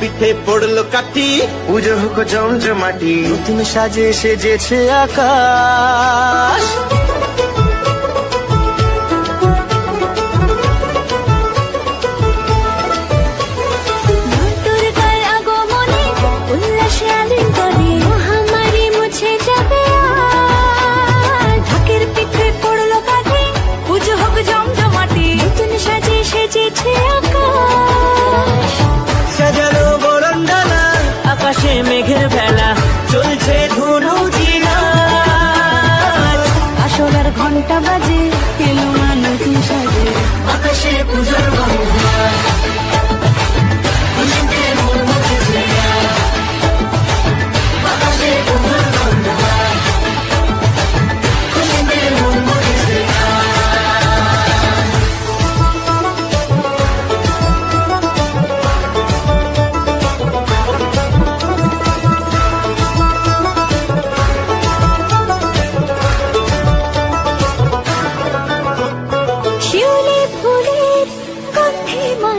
পিঠে পড়ল কাঠি। পুজো হোক জমজমাটি নতুন সাজে সেজেছে আকাশ। আগমনে উল্লাসে আলিঙ্গনে চলছে ধুনু আসলার ঘণ্টা বাজে এলো না নতুন সাজে আকাশে পুজোর গন্ধ।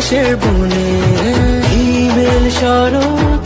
কাশের বনে হিমেল শরৎ